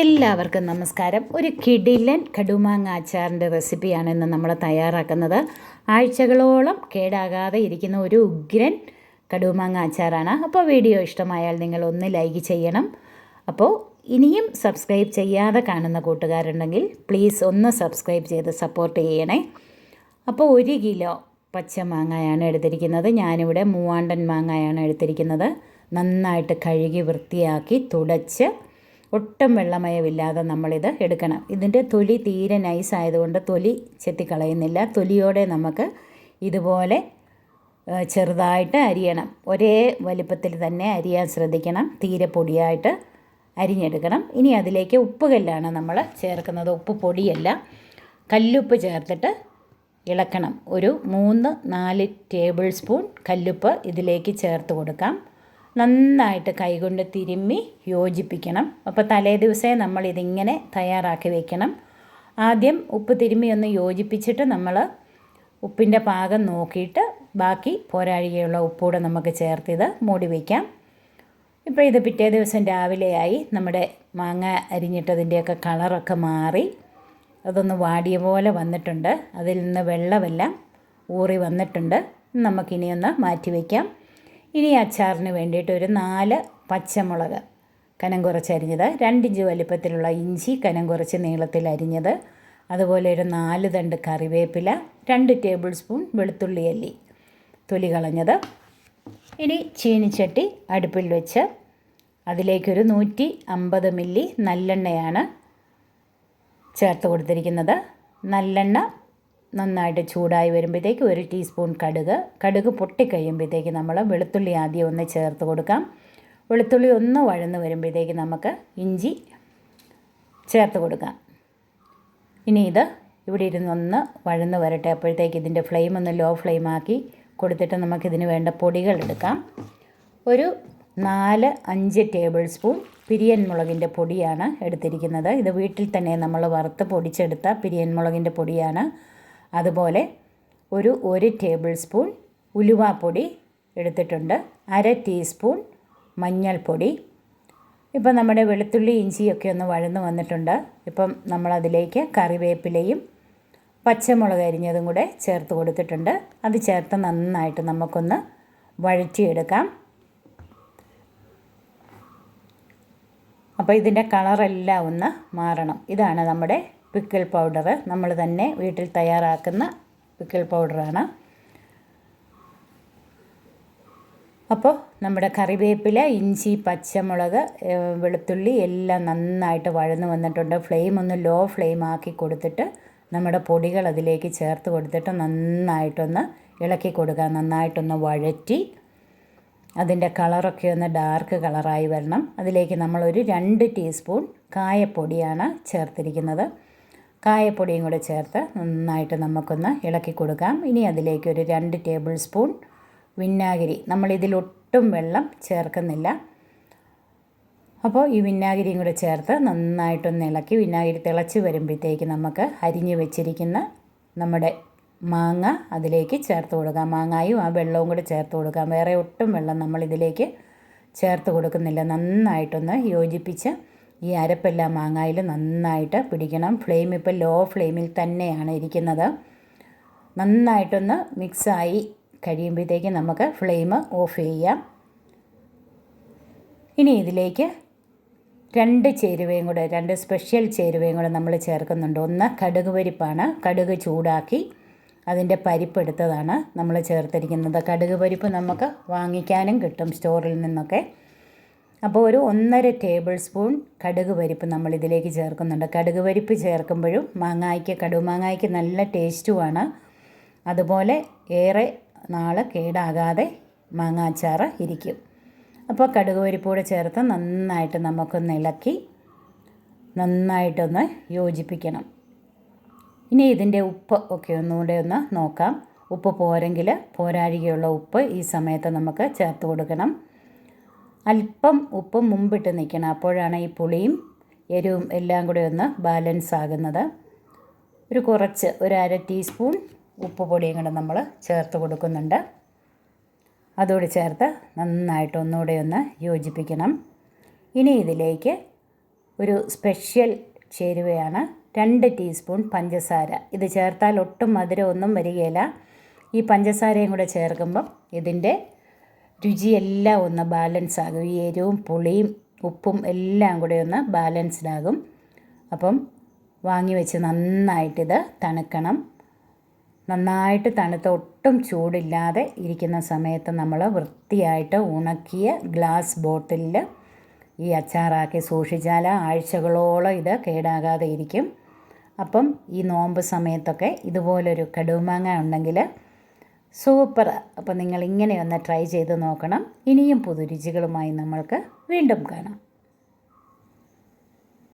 എല്ലാവർക്കും നമസ്കാരം. ഒരു കിടിലൻ കടുമാങ്ങ അച്ചാറിന്റെ റെസിപ്പിയാണ് ഇന്ന് നമ്മൾ തയ്യാറാക്കുന്നത്. ആഴ്ചകളോളം കേടാകാതെ ഇരിക്കുന്ന ഒരു ഉഗ്രൻ കടുമാങ്ങ അച്ചാറാണ്. അപ്പോൾ വീഡിയോ ഇഷ്ടമായാൽ നിങ്ങൾ ഒന്ന് ലൈക്ക് ചെയ്യണം. അപ്പോൾ ഇനിയും സബ്സ്ക്രൈബ് ചെയ്യാതെ കാണുന്ന കൂട്ടുകാരുണ്ടെങ്കിൽ പ്ലീസ് ഒന്ന് സബ്സ്ക്രൈബ് ചെയ്ത് സപ്പോർട്ട് ചെയ്യണേ. അപ്പോൾ ഒരു കിലോ പച്ചമാങ്ങയാണ് എടുത്തിരിക്കുന്നത്. ഞാനിവിടെ മൂവാണ്ടൻ മാങ്ങയാണ് എടുത്തിരിക്കുന്നത്. നന്നായിട്ട് കഴുകി വൃത്തിയാക്കി തുടച്ച് ഒട്ടും വെള്ളമയമില്ലാതെ നമ്മളിത് എടുക്കണം. ഇതിന്റെ തൊലി തീരെ നൈസ് ആയതുകൊണ്ട് തൊലി ചെത്തിക്കളയുന്നില്ല. തൊലിയോടെ നമുക്ക് ഇതുപോലെ ചെറുതായിട്ട് അരിയണം. ഒരേ വലിപ്പത്തിൽ തന്നെ അരിയാൻ ശ്രദ്ധിക്കണം. തീരെ പൊടിയായിട്ട് അരിഞ്ഞെടുക്കണം. ഇനി അതിലേക്ക് ഉപ്പ് കല്ലാണ് നമ്മൾ ചേർക്കുന്നത്. ഉപ്പ് പൊടിയല്ല. കല്ലുപ്പ് ചേർത്തിട്ട് ഇളക്കണം. ഒരു മൂന്ന് നാല് ടേബിൾ സ്പൂൺ കല്ലുപ്പ് ഇതിലേക്ക് ചേർത്ത് കൊടുക്കാം. നന്നായിട്ട് കൈകൊണ്ട് തിരുമ്മി യോജിപ്പിക്കണം. അപ്പോൾ തലേ ദിവസമേ നമ്മൾ ഇതിങ്ങനെ തയ്യാറാക്കി വെക്കണം. ആദ്യം ഉപ്പ് തിരുമ്മി ഒന്ന് യോജിപ്പിച്ചിട്ട് നമ്മൾ ഉപ്പിന്റെ പാകം നോക്കിയിട്ട് ബാക്കി പോരാഴികയുള്ള ഉപ്പൂടെ നമുക്ക് ചേർത്ത് ഇത് മൂടി വയ്ക്കാം ഇപ്പോൾ ഇത് പിറ്റേ ദിവസം രാവിലെയായി നമ്മുടെ മാങ്ങ അരിഞ്ഞിട്ടതിന്റെയൊക്കെ കളറൊക്കെ മാറി. അതൊന്ന് വാടിയ പോലെ വന്നിട്ടുണ്ട്. അതിൽ നിന്ന് വെള്ളമെല്ലാം ഊറി വന്നിട്ടുണ്ട്. നമുക്കിനിയൊന്ന് മാറ്റി വയ്ക്കാം ഇനി അച്ചാറിന് വേണ്ടിയിട്ട് ഒരു നാല് പച്ചമുളക് കനം കുറച്ച് അരിഞ്ഞത് രണ്ടിഞ്ച് വലിപ്പത്തിലുള്ള ഇഞ്ചി കനം കുറച്ച് നീളത്തിൽ അരിഞ്ഞത് അതുപോലെ ഒരു നാല് തണ്ട് കറിവേപ്പില രണ്ട് ടേബിൾ സ്പൂൺ വെളുത്തുള്ളി അല്ലി തൊലി കളഞ്ഞത്. ഇനി ചീനിച്ചട്ടി അടുപ്പിൽ വെച്ച് അതിലേക്കൊരു നൂറ്റി അമ്പത് മില്ലി നല്ലെണ്ണയാണ് ചേർത്ത് കൊടുത്തിരിക്കുന്നത്. നല്ലെണ്ണ നന്നായിട്ട് ചൂടായി വരുമ്പോഴത്തേക്ക് ഒരു ടീസ്പൂൺ കടുക്. കടുക് പൊട്ടിക്കഴിയുമ്പോഴത്തേക്ക് നമ്മൾ വെളുത്തുള്ളി ആദ്യം ഒന്ന് ചേർത്ത് കൊടുക്കാം. വെളുത്തുള്ളി ഒന്ന് വഴന്ന് വരുമ്പോഴത്തേക്ക് നമുക്ക് ഇഞ്ചി ചേർത്ത് കൊടുക്കാം. ഇനി ഇത് ഇവിടെ ഇരുന്ന് ഒന്ന് വഴന്ന് വരട്ടെ. അപ്പോഴത്തേക്ക് ഇതിന്റെ ഫ്ലെയിം ഒന്ന് ലോ ഫ്ലെയിം ആക്കി കൊടുത്തിട്ട് നമുക്കിതിന് വേണ്ട പൊടികൾ എടുക്കാം. ഒരു നാല് അഞ്ച് ടേബിൾ സ്പൂൺ പിരിയൻ മുളകിന്റെ പൊടിയാണ് എടുത്തിരിക്കുന്നത്. ഇത് വീട്ടിൽ തന്നെ നമ്മൾ വറുത്ത് പൊടിച്ചെടുത്ത പിരിയൻ മുളകിന്റെ പൊടിയാണ്. അതുപോലെ ഒരു ഒരു ടേബിൾ സ്പൂൺ ഉലുവാപ്പൊടി എടുത്തിട്ടുണ്ട് അര ടീസ്പൂൺ മഞ്ഞൾപ്പൊടി. ഇപ്പം നമ്മുടെ വെളുത്തുള്ളി ഇഞ്ചിയൊക്കെ ഒന്ന് വഴന്ന് വന്നിട്ടുണ്ട്. ഇപ്പം നമ്മളതിലേക്ക് കറിവേപ്പിലയും പച്ചമുളക് അരിഞ്ഞതും കൂടെ ചേർത്ത് കൊടുത്തിട്ടുണ്ട്. അത് ചേർത്ത് നന്നായിട്ട് നമുക്കൊന്ന് വഴറ്റിയെടുക്കാം. അപ്പോൾ ഇതിന്റെ കളറെല്ലാം ഒന്ന് മാറണം. ഇതാണ് നമ്മുടെ പിക്കിൾ പൗഡർ നമ്മൾ തന്നെ വീട്ടിൽ തയ്യാറാക്കുന്ന പിക്കിൾ പൗഡറാണ്. അപ്പോൾ നമ്മുടെ കറിവേപ്പില ഇഞ്ചി പച്ചമുളക് വെളുത്തുള്ളി എല്ലാം നന്നായിട്ട് വഴന്ന് വന്നിട്ടുണ്ട്. ഫ്ലെയിം ഒന്ന് ലോ ഫ്ലെയിം ആക്കി കൊടുത്തിട്ട് നമ്മുടെ പൊടികൾ അതിലേക്ക് ചേർത്ത് കൊടുത്തിട്ട് നന്നായിട്ടൊന്ന് ഇളക്കി കൊടുക്കുക. നന്നായിട്ടൊന്ന് വഴറ്റി അതിന്റെ കളറൊക്കെ ഒന്ന് ഡാർക്ക് കളറായി വരണം. അതിലേക്ക് നമ്മളൊരു രണ്ട് ടീസ്പൂൺ കായപ്പൊടിയാണ് ചേർത്തിരിക്കുന്നത്. കായപ്പൊടിയും കൂടെ ചേർത്ത് നന്നായിട്ട് നമുക്കൊന്ന് ഇളക്കി കൊടുക്കാം. ഇനി അതിലേക്ക് ഒരു രണ്ട് ടേബിൾ സ്പൂൺ വിന്നാഗിരി നമ്മളിതിലൊട്ടും വെള്ളം ചേർക്കുന്നില്ല. അപ്പോൾ ഈ വിന്നാഗിരിയും കൂടെ ചേർത്ത് നന്നായിട്ടൊന്ന് ഇളക്കി വിന്നാഗിരി തിളച്ച് വരുമ്പോഴത്തേക്ക് നമുക്ക് അരിഞ്ഞു വെച്ചിരിക്കുന്ന നമ്മുടെ മാങ്ങ അതിലേക്ക് ചേർത്ത് കൊടുക്കാം. മാങ്ങായും ആ വെള്ളവും കൂടെ ചേർത്ത് കൊടുക്കാം. വേറെ ഒട്ടും വെള്ളം നമ്മളിതിലേക്ക് ചേർത്ത് കൊടുക്കുന്നില്ല. നന്നായിട്ടൊന്ന് യോജിപ്പിച്ച് ഈ അരപ്പെല്ലാം മാങ്ങായിൽ നന്നായിട്ട് പിടിക്കണം. ഫ്ലെയിം ഇപ്പോൾ ലോ ഫ്ലെയിമിൽ തന്നെയാണ് ഇരിക്കുന്നത്. നന്നായിട്ടൊന്ന് മിക്സായി കഴിയുമ്പോഴത്തേക്ക് നമുക്ക് ഫ്ലെയിം ഓഫ് ചെയ്യാം. ഇനി ഇതിലേക്ക് രണ്ട് ചേരുവയും കൂടെ രണ്ട് സ്പെഷ്യൽ ചേരുവയും കൂടെ നമ്മൾ ചേർക്കുന്നുണ്ട്. ഒന്ന് കടുക് പരിപ്പാണ്. കടുക് ചൂടാക്കി അതിന്റെ പരിപ്പെടുത്തതാണ് നമ്മൾ ചേർത്തിരിക്കുന്നത്. കടുക് പരിപ്പ് നമുക്ക് വാങ്ങിക്കാനും കിട്ടും സ്റ്റോറിൽ നിന്നൊക്കെ. അപ്പോൾ ഒരു ഒന്നര ടേബിൾ സ്പൂൺ കടുക് പരിപ്പ് നമ്മൾ ഇതിലേക്ക് ചേർക്കുന്നുണ്ട്. കടുക് പരിപ്പ് ചേർക്കുമ്പോഴും മാങ്ങായ്ക്ക് കടുമാങ്ങായ്ക്ക് നല്ല ടേസ്റ്റുമാണ്. അതുപോലെ ഏറെ നാൾ കേടാകാതെ മാങ്ങാച്ചാറ് ഇരിക്കും. അപ്പോൾ കടുക് പരിപ്പൂടെ ചേർത്ത് നന്നായിട്ട് നമുക്കൊന്ന് ഇളക്കി നന്നായിട്ടൊന്ന് യോജിപ്പിക്കണം. ഇനി ഇതിന്റെ ഉപ്പ് ഒക്കെ ഒന്നുകൂടെ ഒന്ന് നോക്കാം. ഉപ്പ് പോരെങ്കിൽ പോരാഴികയുള്ള ഉപ്പ് ഈ സമയത്ത് നമുക്ക് ചേർത്ത് കൊടുക്കണം. അല്പം ഉപ്പും മുമ്പിട്ട് നിൽക്കണം. അപ്പോഴാണ് ഈ പുളിയും എരിവും എല്ലാം കൂടി ഒന്ന് ബാലൻസ് ആകുന്നത്. ഒരു കുറച്ച് ഒരു അര ടീസ്പൂൺ ഉപ്പ് പൊടിയും കൂടെ നമ്മൾ ചേർത്ത് കൊടുക്കുന്നുണ്ട്. അതോട് ചേർത്ത് നന്നായിട്ട് ഒന്നുകൂടെ ഒന്ന് യോജിപ്പിക്കണം. ഇനി ഇതിലേക്ക് ഒരു സ്പെഷ്യൽ ചേരുവയാണ് രണ്ട് ടീസ്പൂൺ പഞ്ചസാര. ഇത് ചേർത്താൽ ഒട്ടും മധുരം ഒന്നും വരികയില്ല. ഈ പഞ്ചസാരയും കൂടെ ചേർക്കുമ്പം ഇതിന്റെ രുചിയെല്ലാം ഒന്ന് ബാലൻസ് ആകും. ഈ എരിവും പുളിയും ഉപ്പും എല്ലാം കൂടെ ഒന്ന് ബാലൻസ്ഡ് ആകും. അപ്പം വാങ്ങി വെച്ച് നന്നായിട്ടിത് തണുക്കണം. നന്നായിട്ട് തണുത്ത ഒട്ടും ചൂടില്ലാതെ ഇരിക്കുന്ന സമയത്ത് നമ്മൾ വൃത്തിയായിട്ട് ഉണക്കിയ ഗ്ലാസ് ബോട്ടിലിൽ ഈ അച്ചാറാക്കി സൂക്ഷിച്ചാൽ ആഴ്ചകളോളം ഇത് കേടാകാതെ ഇരിക്കും. അപ്പം ഈ നോമ്പ് സമയത്തൊക്കെ ഇതുപോലൊരു കടുമാങ്ങ ഉണ്ടെങ്കിൽ സൂപ്പർ. അപ്പോൾ നിങ്ങൾ ഇങ്ങനെ ഒന്ന് ട്രൈ ചെയ്ത് നോക്കണം. ഇനിയും പുതുരുചികളുമായി നമ്മൾക്ക് വീണ്ടും കാണാം.